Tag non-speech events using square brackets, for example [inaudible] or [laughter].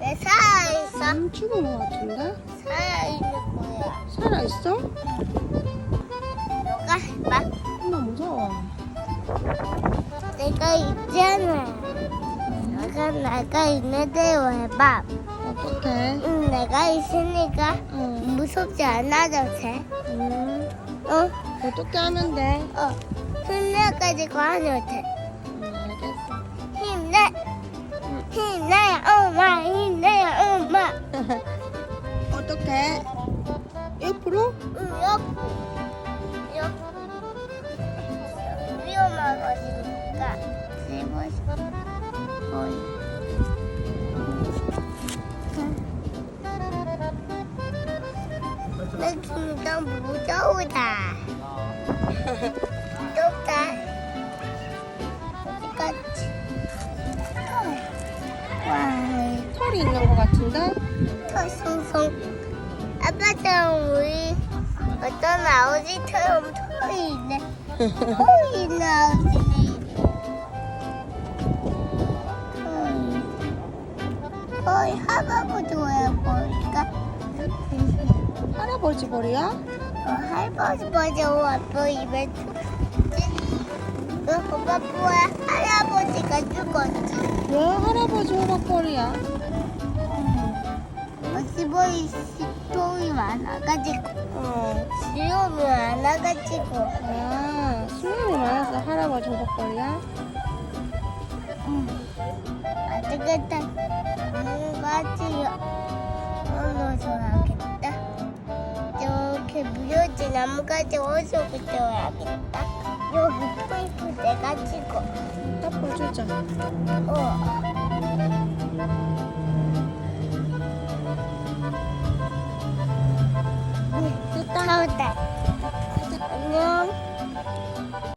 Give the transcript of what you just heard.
왜 살아있어? 안 죽은 것 같은데? 살아있는 거야. 살아있어? 너가 해봐. 엄마 무서워. 내가 있잖아. 너가 나가 있는 대로 해봐. 어떡해? 응, 내가 있으니까 응. 무섭지 않아도 돼. 음, 어? 어떻게 하면 돼? 어. 힘내가지고 하면 돼. 어떡해? 옆으로? 응, 옆. 옆. 위험한 것이니까. 집어서. 어이. 내 진짜 무서우다. [laughs] 털이 있는 것 같은데? 털 송송. 아빠처럼 우리 어떤 아버지처럼 털이 있네. 털이 있는 아버지. 털이 털이 할아버지 왜 보니까. 할아버지 머리야? 어, 할아버지 먼저 와 보이면 그 오빠 뭐야? 할아버지가 죽었지. 왜 할아버지 호박벌이야? 어찌보이 식통이 많아가지고 어. 수염이 많아가지고 아, 수염이 많아서 할아버지 호박벌이야? 안 되겠다. 뭔가지 어느 줘야겠다. 이렇게 무효지 나무까지 어디서부터 와야겠다. 여기 포이프 내가지고 따볼 주자. 어. 서울대 안녕.